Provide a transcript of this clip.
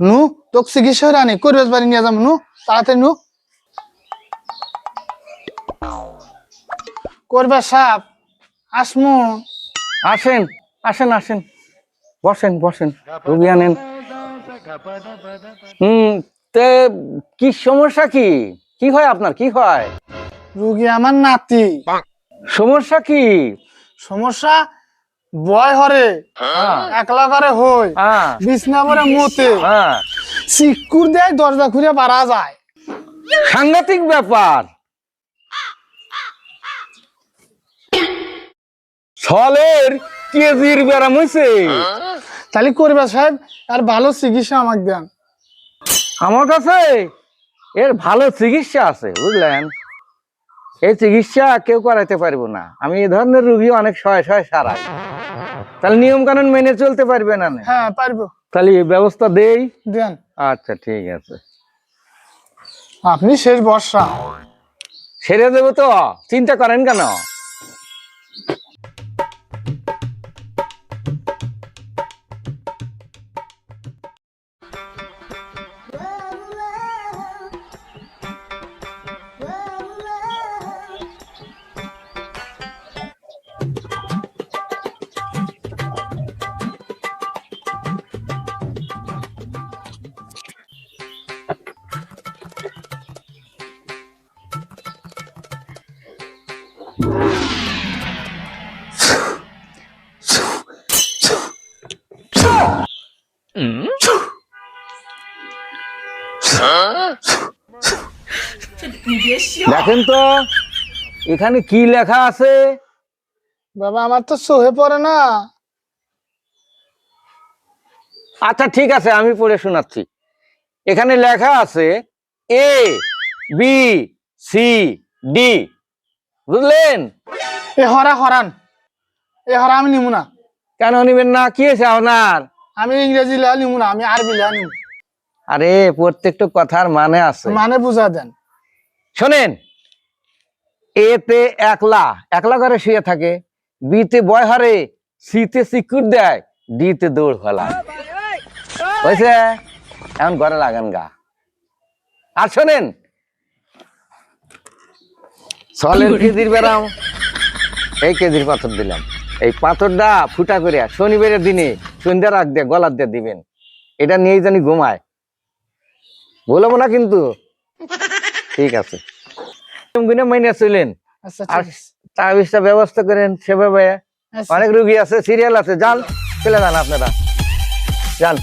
নু তোকে চিকিৎসা রানি করবে বাড়ি নিয়ে যাম নু? তাড়াতাড়ি নু। করবে সাপ আসমু। আসেন আসেন আসেন। বসেন বসেন রুগী আনেন। হুম তে কি সমস্যা কি? কি হয় আপনার? কি হয়? রুগী আমার নাতি। সমস্যা কি? সমস্যা? বয় হরে হ্যাঁ, একলা করে হই হ্যাঁ, বিছনা করে মতে। হ্যাঁ। সিকুর দেয় দরজা খুলে বাড়া যায়। সাংঘাতিক ব্যাপার। ছলের কেজির ব্যারাম হয়েছে তাহলে করবে সাহেব আর ভালো চিকিৎসা আমাকে দেন। আমার কাছে এর ভালো চিকিৎসা আছে বুঝলেন? এই চিকিৎসা কেউ করাইতে পারব না। আমি এ ধরনের রুগী অনেক শয় শয় সারা তাহলে নিয়ম কানুন মেনে চলতে পারবে না নে? হ্যাঁ পারব। তাহলে এই ব্যবস্থা দেই? দেন। আচ্ছা ঠিক আছে। আপনি শেষ বর্ষা সেরে দেবো তো? চিন্তা করেন কেন? দেখেন তো এখানে কি লেখা আছে? বাবা আমার তো সহে পড়ে না। আচ্ছা ঠিক আছে আমি পড়ে শোনাচ্ছি। এখানে লেখা আছে এ বি সি ডি বুঝলেন? এ হরা হরান। এ হরা আমি নিমু না। কেন নিবেন না? কি হয়েছে আপনার? আমি ইংরেজি লেখা নিমু না আমি আরবি লেখা নিমু। আরে প্রত্যেকটা কথার মানে আছে। মানে বুঝা দেন। শোনেন এতে একলা একলা করে শুয়ে থাকে বিতে বয় হারে সিতে সিকুর দেয় ডিতে দৌড় ফেলা হয়েছে? এখন ঘরে লাগান গা। আর শোনেন সলের কেজির বেরাম এই কেজির পাথর দিলাম। এই পাথরটা ফুটা করে শনিবারের দিনে সন্ধ্যা রাখ দিয়ে গলার দিয়ে দিবেন। এটা নিয়েই জানি ঘুমায়। বলব না কিন্তু। ঠিক আছে। মাইনে চলেন। আচ্ছা আর তাবিজটা ব্যবস্থা করেন সেভাবে। আচ্ছা। অনেক রুগী আছে সিরিয়াল আছে। যান চলে যান আপনারা। যান।